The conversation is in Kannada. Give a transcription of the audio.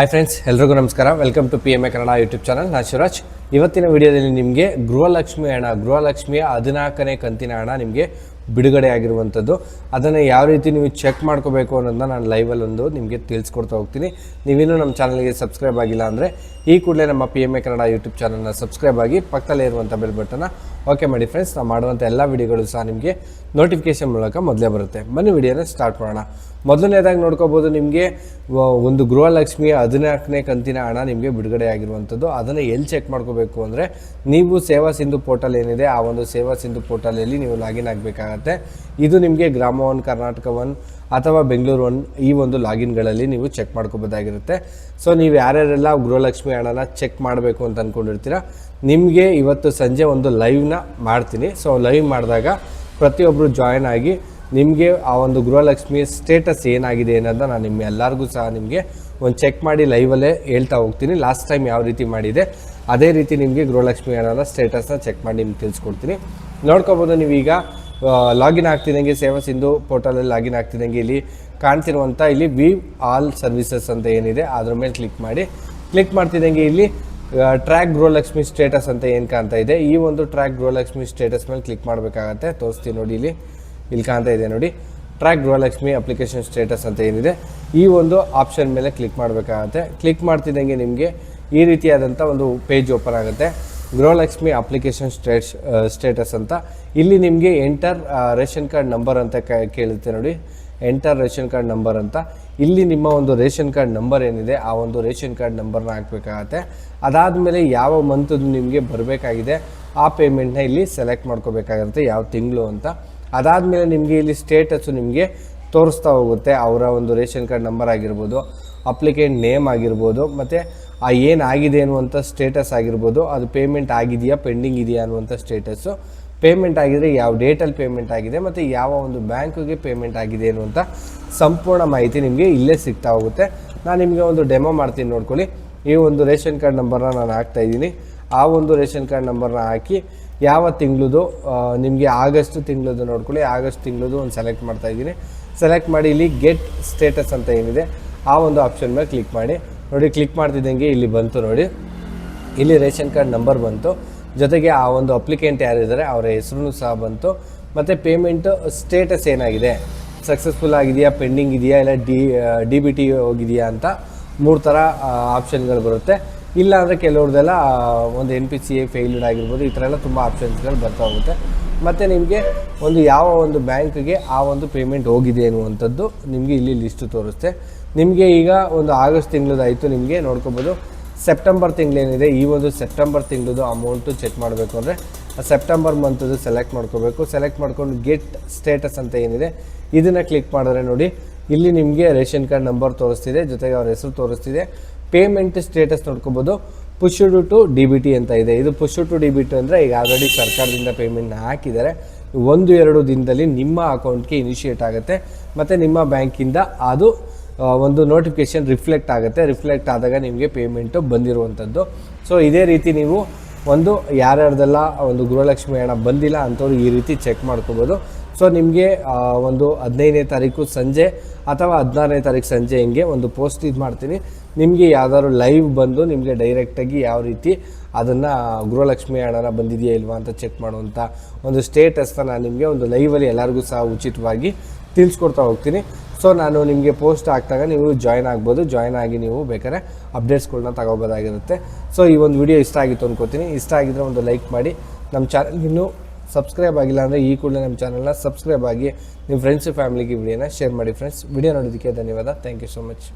ಹಾಯ್ ಫ್ರೆಂಡ್ಸ್ ಎಲ್ರಿಗೂ ನಮಸ್ಕಾರ. Welcome to P M A Kannada YouTube channel ನಾನು ಶಿವರಾಜ್. ಇವತ್ತಿನ ವಿಡಿಯೋದಲ್ಲಿ ನಿಮಗೆ ಗೃಹಲಕ್ಷ್ಮಿ ಹಣ ಗೃಹಲಕ್ಷ್ಮಿಯ ಹದಿನಾಲ್ಕನೇ ಕಂತಿನ ಹಣ ನಿಮಗೆ ಬಿಡುಗಡೆ ಆಗಿರುವಂಥದ್ದು ಅದನ್ನು ಯಾವ ರೀತಿ ನೀವು ಚೆಕ್ ಮಾಡ್ಕೋಬೇಕು ಅನ್ನೋದನ್ನ ನಾನು ಲೈವಲ್ಲಿ ಒಂದು ನಿಮಗೆ ತಿಳಿಸ್ಕೊಡ್ತಾ ಹೋಗ್ತೀನಿ. ನೀವಿನ್ನೂ ನಮ್ಮ ಚಾನಲ್ಗೆ ಸಬ್ಸ್ಕ್ರೈಬ್ ಆಗಿಲ್ಲ ಅಂದರೆ ಈ ಕೂಡಲೇ ನಮ್ಮ P M A Kannada YouTube ಚಾನಲ್ನ ಸಬ್ಸ್ಕ್ರೈಬ್ ಆಗಿ ಪಕ್ಕದಲ್ಲೇ ಇರುವಂಥ ಬೆಲ್ ಬಟನ್ನ ಓಕೆ ಮಾಡಿ ಫ್ರೆಂಡ್ಸ್ ನಾವು ಮಾಡುವಂಥ ಎಲ್ಲ ವಿಡಿಯೋಗಳು ಸಹ ನಿಮಗೆ ನೋಟಿಫಿಕೇಷನ್ ಮೂಲಕ ಮೊದಲೇ ಬರುತ್ತೆ. ಬನ್ನಿ ವಿಡಿಯೋನ ಸ್ಟಾರ್ಟ್ ಮಾಡೋಣ. ಮೊದಲನೇದಾಗಿ ನೋಡ್ಕೋಬೋದು ನಿಮಗೆ ಒಂದು ಗೃಹಲಕ್ಷ್ಮಿಯ ಹದಿನಾಲ್ಕನೇ ಕಂತಿನ ಹಣ ನಿಮಗೆ ಬಿಡುಗಡೆ ಆಗಿರುವಂಥದ್ದು ಅದನ್ನು ಎಲ್ಲಿ ಚೆಕ್ ಮಾಡ್ಕೋಬೇಕು ಅಂದರೆ, ನೀವು ಸೇವಾ ಸಿಂಧು ಪೋರ್ಟಲ್ ಏನಿದೆ, ಆ ಒಂದು ಸೇವಾ ಸಿಂಧು ಪೋರ್ಟಲಲ್ಲಿ ನೀವು ಲಾಗಿನ್ ಆಗಬೇಕಾಗತ್ತೆ. ಇದು ನಿಮಗೆ ಗ್ರಾಮ ಒನ್, ಕರ್ನಾಟಕ ಒನ್ ಅಥವಾ ಬೆಂಗಳೂರು ಒನ್ ಈ ಒಂದು ಲಾಗಿನ್ಗಳಲ್ಲಿ ನೀವು ಚೆಕ್ ಮಾಡ್ಕೋಬೋದಾಗಿರುತ್ತೆ. ಸೊ ನೀವು ಯಾರ್ಯಾರೆಲ್ಲ ಗೃಹಲಕ್ಷ್ಮಿ ಹಣನ ಚೆಕ್ ಮಾಡಬೇಕು ಅಂತ ಅಂದ್ಕೊಂಡಿರ್ತೀರ ನಿಮಗೆ ಇವತ್ತು ಸಂಜೆ ಒಂದು ಲೈವ್ನ ಮಾಡ್ತೀನಿ. ಸೊ ಲೈವ್ ಮಾಡಿದಾಗ ಪ್ರತಿಯೊಬ್ಬರು ಜಾಯ್ನ್ ಆಗಿ ನಿಮಗೆ ಆ ಒಂದು ಗೃಹಲಕ್ಷ್ಮಿ ಸ್ಟೇಟಸ್ ಏನಾಗಿದೆ ಅನ್ನೋದನ್ನ ನಾನು ನಿಮ್ಮ ಎಲ್ಲರಿಗೂ ಸಹ ನಿಮಗೆ ಒಂದು ಚೆಕ್ ಮಾಡಿ ಲೈವಲ್ಲೇ ಹೇಳ್ತಾ ಹೋಗ್ತೀನಿ. ಲಾಸ್ಟ್ ಟೈಮ್ ಯಾವ ರೀತಿ ಮಾಡಿದೆ, ಅದೇ ರೀತಿ ನಿಮಗೆ ಗೃಹಲಕ್ಷ್ಮಿ ಹಣದ ಸ್ಟೇಟಸ್ನ ಚೆಕ್ ಮಾಡಿ ನಿಮ್ಗೆ ತಿಳಿಸ್ಕೊಡ್ತೀನಿ. ನೋಡ್ಕೋಬೋದು ನೀವೀಗ ಲಾಗಿನ್ ಆಗ್ತಿದ್ದಂಗೆ ಸೇವಾ ಸಿಂಧು ಪೋರ್ಟಲಲ್ಲಿ ಲಾಗಿನ್ ಆಗ್ತಿದ್ದಂಗೆ ಇಲ್ಲಿ ಕಾಣ್ತಿರುವಂಥ ಇಲ್ಲಿ ವಿ ಆಲ್ ಸರ್ವಿಸಸ್ ಅಂತ ಏನಿದೆ, ಅದ್ರ ಮೇಲೆ ಕ್ಲಿಕ್ ಮಾಡಿ. ಕ್ಲಿಕ್ ಮಾಡ್ತಿದ್ದಂಗೆ ಇಲ್ಲಿ ಟ್ರ್ಯಾಕ್ ಗೃಹಲಕ್ಷ್ಮಿ ಸ್ಟೇಟಸ್ ಅಂತ ಏನು ಕಾಣ್ತಾ ಇದೆ? ಈ ಒಂದು ಟ್ರ್ಯಾಕ್ ಗೃಹಲಕ್ಷ್ಮಿ ಸ್ಟೇಟಸ್ ಮೇಲೆ ಕ್ಲಿಕ್ ಮಾಡಬೇಕಾಗತ್ತೆ. ತೋರಿಸ್ತೀನಿ ನೋಡಿ ಇಲ್ಲಿ ಇಲ್ಲಿ ಕಾಣ್ತಾ ಇದೆ ನೋಡಿ. ಟ್ರ್ಯಾಕ್ ಗೃಹಲಕ್ಷ್ಮಿ ಅಪ್ಲಿಕೇಶನ್ ಸ್ಟೇಟಸ್ ಅಂತ ಏನಿದೆ, ಈ ಒಂದು ಆಪ್ಷನ್ ಮೇಲೆ ಕ್ಲಿಕ್ ಮಾಡಬೇಕಾಗತ್ತೆ. ಕ್ಲಿಕ್ ಮಾಡ್ತಿದ್ದಂಗೆ ನಿಮಗೆ ಈ ರೀತಿಯಾದಂಥ ಒಂದು ಪೇಜ್ ಓಪನ್ ಆಗುತ್ತೆ. ಗೃಹಲಕ್ಷ್ಮಿ ಅಪ್ಲಿಕೇಶನ್ ಸ್ಟೇಟ್ಸ್ ಸ್ಟೇಟಸ್ ಅಂತ. ಇಲ್ಲಿ ನಿಮಗೆ ಎಂಟರ್ ರೇಷನ್ ಕಾರ್ಡ್ ನಂಬರ್ ಅಂತ ಕೇಳುತ್ತೆ ನೋಡಿ. ಎಂಟರ್ ರೇಷನ್ ಕಾರ್ಡ್ ನಂಬರ್ ಅಂತ. ಇಲ್ಲಿ ನಿಮ್ಮ ಒಂದು ರೇಷನ್ ಕಾರ್ಡ್ ನಂಬರ್ ಏನಿದೆ, ಆ ಒಂದು ರೇಷನ್ ಕಾರ್ಡ್ ನಂಬರ್ನ ಹಾಕಬೇಕಾಗತ್ತೆ. ಅದಾದಮೇಲೆ ಯಾವ ಮಂತದ್ದು ನಿಮಗೆ ಬರಬೇಕಾಗಿದೆ, ಆ ಪೇಮೆಂಟ್ನ ಇಲ್ಲಿ ಸೆಲೆಕ್ಟ್ ಮಾಡ್ಕೋಬೇಕಾಗಿರುತ್ತೆ ಯಾವ ತಿಂಗಳು ಅಂತ. ಅದಾದಮೇಲೆ ನಿಮಗೆ ಇಲ್ಲಿ ಸ್ಟೇಟಸ್ಸು ನಿಮಗೆ ತೋರಿಸ್ತಾ ಹೋಗುತ್ತೆ. ಅವರ ಒಂದು ರೇಷನ್ ಕಾರ್ಡ್ ನಂಬರ್ ಆಗಿರ್ಬೋದು ಅಪ್ಲಿಕೇಂಟ್ ನೇಮ್ ಆಗಿರ್ಬೋದು, ಮತ್ತು ಆ ಏನಾಗಿದೆ ಅನ್ನುವಂಥ ಸ್ಟೇಟಸ್ ಆಗಿರ್ಬೋದು, ಅದು ಪೇಮೆಂಟ್ ಆಗಿದೆಯಾ ಪೆಂಡಿಂಗ್ ಇದೆಯಾ ಅನ್ನುವಂಥ ಸ್ಟೇಟಸ್ಸು ಪೇಮೆಂಟ್ ಆಗಿದರೆ ಯಾವ ಡೇಟಲ್ಲಿ ಪೇಮೆಂಟ್ ಆಗಿದೆ ಮತ್ತು ಯಾವ ಒಂದು ಬ್ಯಾಂಕಿಗೆ ಪೇಮೆಂಟ್ ಆಗಿದೆ ಅನ್ನುವಂಥ ಸಂಪೂರ್ಣ ಮಾಹಿತಿ ನಿಮಗೆ ಇಲ್ಲೇ ಸಿಗ್ತಾ ಹೋಗುತ್ತೆ. ನಾನು ನಿಮಗೆ ಒಂದು ಡೆಮೋ ಮಾಡ್ತೀನಿ ನೋಡ್ಕೊಳ್ಳಿ. ಈ ಒಂದು ರೇಷನ್ ಕಾರ್ಡ್ ನಂಬರ್ನ ನಾನು ಹಾಕ್ತಾ ಇದ್ದೀನಿ. ಆ ಒಂದು ರೇಷನ್ ಕಾರ್ಡ್ ನಂಬರ್ನ ಹಾಕಿ ಯಾವ ತಿಂಗಳದು ನಿಮಗೆ ಆಗಸ್ಟ್ ತಿಂಗಳದು ನೋಡ್ಕೊಳ್ಳಿ. ಆಗಸ್ಟ್ ತಿಂಗಳದು ಒಂದು ಸೆಲೆಕ್ಟ್ ಮಾಡ್ತಾ ಇದ್ದೀನಿ. ಸೆಲೆಕ್ಟ್ ಮಾಡಿ ಇಲ್ಲಿ ಗೆಟ್ ಸ್ಟೇಟಸ್ ಅಂತ ಏನಿದೆ, ಆ ಒಂದು ಆಪ್ಷನ್ ಮೇಲೆ ಕ್ಲಿಕ್ ಮಾಡಿ. ನೋಡಿ ಕ್ಲಿಕ್ ಮಾಡ್ತಿದ್ದಂಗೆ ಇಲ್ಲಿ ಬಂತು ನೋಡಿ. ಇಲ್ಲಿ ರೇಷನ್ ಕಾರ್ಡ್ ನಂಬರ್ ಬಂತು. ಜೊತೆಗೆ ಆ ಒಂದು ಅಪ್ಲಿಕೆಂಟ್ ಯಾರಿದ್ದಾರೆ ಅವರ ಹೆಸರು ಸಹ ಬಂತು. ಮತ್ತು ಪೇಮೆಂಟು ಸ್ಟೇಟಸ್ ಏನಾಗಿದೆ? ಸಕ್ಸಸ್ಫುಲ್ ಆಗಿದೆಯಾ ಪೆಂಡಿಂಗ್ ಇದೆಯಾ, ಇಲ್ಲ ಡಿ ಡಿ ಬಿ ಟಿ ಹೋಗಿದೆಯಾ ಅಂತ ಮೂರು ಥರ ಆಪ್ಷನ್ಗಳು ಬರುತ್ತೆ. ಇಲ್ಲ ಅಂದರೆ ಕೆಲವ್ರದ್ದೆಲ್ಲ ಒಂದು N P C A failure ಆಗಿರ್ಬೋದು, ಈ ಥರ ಎಲ್ಲ ತುಂಬ ಆಪ್ಷನ್ಸ್ಗಳು ಬರ್ತಾ ಹೋಗುತ್ತೆ. ಮತ್ತು ನಿಮಗೆ ಒಂದು ಯಾವ ಒಂದು ಬ್ಯಾಂಕ್ಗೆ ಆ ಒಂದು ಪೇಮೆಂಟ್ ಹೋಗಿದೆ ಅನ್ನುವಂಥದ್ದು ನಿಮಗೆ ಇಲ್ಲಿ ಲಿಸ್ಟು ತೋರಿಸುತ್ತೆ ನಿಮಗೆ ಈಗ ಒಂದು ಆಗಸ್ಟ್ ತಿಂಗಳದಾಯಿತು ನಿಮಗೆ ನೋಡ್ಕೋಬೋದು ಸೆಪ್ಟೆಂಬರ್ ತಿಂಗಳೇನಿದೆ, ಈ ಒಂದು ಸೆಪ್ಟೆಂಬರ್ ತಿಂಗಳದು ಅಮೌಂಟು ಚೆಕ್ ಮಾಡಬೇಕು ಅಂದರೆ ಸೆಪ್ಟೆಂಬರ್ ಮಂತದ್ದು ಸೆಲೆಕ್ಟ್ ಮಾಡ್ಕೋಬೇಕು. ಸೆಲೆಕ್ಟ್ ಮಾಡ್ಕೊಂಡು ಗೆಟ್ ಸ್ಟೇಟಸ್ ಅಂತ ಏನಿದೆ, ಇದನ್ನು ಕ್ಲಿಕ್ ಮಾಡಿದ್ರೆ ನೋಡಿ, ಇಲ್ಲಿ ನಿಮಗೆ ರೇಷನ್ ಕಾರ್ಡ್ ನಂಬರ್ ತೋರಿಸ್ತಿದೆ, ಜೊತೆಗೆ ಅವ್ರ ಹೆಸರು ತೋರಿಸ್ತಿದೆ. ಪೇಮೆಂಟ್ ಸ್ಟೇಟಸ್ ನೋಡ್ಕೋಬೋದು. Push to D B T ಅಂತ ಇದೆ. ಇದು push to D B T ಅಂದರೆ ಈಗ ಆಲ್ರೆಡಿ ಸರ್ಕಾರದಿಂದ ಪೇಮೆಂಟ್ನ ಹಾಕಿದ್ದಾರೆ. ಒಂದು, ಎರಡು ದಿನದಲ್ಲಿ ನಿಮ್ಮ ಅಕೌಂಟ್ಗೆ ಇನಿಷಿಯೇಟ್ ಆಗುತ್ತೆ. ಮತ್ತು ನಿಮ್ಮ ಬ್ಯಾಂಕಿಂದ ಅದು ಒಂದು ನೋಟಿಫಿಕೇಶನ್ ರಿಫ್ಲೆಕ್ಟ್ ಆಗುತ್ತೆ. ರಿಫ್ಲೆಕ್ಟ್ ಆದಾಗ ನಿಮಗೆ ಪೇಮೆಂಟು ಬಂದಿರುವಂಥದ್ದು ಸೊ ಇದೇ ರೀತಿ ನೀವು ಒಂದು ಯಾರ್ಯಾರ್ದೆಲ್ಲ ಒಂದು ಗೃಹಲಕ್ಷ್ಮಿ ಹಣ ಬಂದಿಲ್ಲ ಅಂಥವ್ರು ಈ ರೀತಿ ಚೆಕ್ ಮಾಡ್ಕೋಬೋದು. ಸೊ ನಿಮಗೆ ಒಂದು ಹದಿನೈದನೇ ತಾರೀಕು ಸಂಜೆ ಅಥವಾ ಹದಿನಾರನೇ ತಾರೀಕು ಸಂಜೆ ಹಿಂಗೆ ಒಂದು ಪೋಸ್ಟ್ ಇದು ಮಾಡ್ತೀನಿ. ನಿಮಗೆ ಯಾವ್ದಾದ್ರು ಲೈವ್ ಬಂದು ನಿಮಗೆ ಡೈರೆಕ್ಟಾಗಿ ಯಾವ ರೀತಿ ಅದನ್ನು ಗೃಹಲಕ್ಷ್ಮಿ ಹಣನ ಬಂದಿದೆಯಾ ಇಲ್ವಾ ಅಂತ ಚೆಕ್ ಮಾಡುವಂಥ ಒಂದು ಸ್ಟೇಟಸ್ನ ನಾನು ನಿಮಗೆ ಒಂದು ಲೈವಲ್ಲಿ ಎಲ್ಲರಿಗೂ ಸಹ ಉಚಿತವಾಗಿ ತಿಳಿಸ್ಕೊಡ್ತಾ ಹೋಗ್ತೀನಿ. ಸೊ ನಾನು ನಿಮಗೆ ಪೋಸ್ಟ್ ಹಾಕಿದಾಗ ನೀವು ಜಾಯ್ನ್ ಆಗ್ಬೋದು. ಜಾಯ್ನ್ ಆಗಿ ನೀವು ಬೇಕಾದ್ರೆ ಅಪ್ಡೇಟ್ಸ್ಗಳನ್ನ ತಗೋಬೋದಾಗಿರುತ್ತೆ. ಸೊ ಈ ಒಂದು ವಿಡಿಯೋ ಇಷ್ಟ ಆಗಿತ್ತು ಅಂದ್ಕೋತೀನಿ ಇಷ್ಟ ಆಗಿದ್ರೆ ಒಂದು ಲೈಕ್ ಮಾಡಿ. ನಮ್ಮ ಚಾನಲ್ ಇನ್ನೂ ಸಬ್ಸ್ಕ್ರೈಬ್ ಆಗಿಲ್ಲ ಅಂದರೆ ಈ ಕೂಡಲೇ ನಮ್ಮ ಚಾನಲ್ನ ಸಬ್ಸ್ಕ್ರೈಬ್ ಆಗಿ ನಿಮ್ಮ ಫ್ರೆಂಡ್ಸ್ ಫ್ಯಾಮಿಲಿಗೆ ವಿಡಿಯೋನ ಶೇರ್ ಮಾಡಿ ಫ್ರೆಂಡ್ಸ್ ವಿಡಿಯೋ ನೋಡೋದಕ್ಕೆ ಧನ್ಯವಾದ. Thank you so much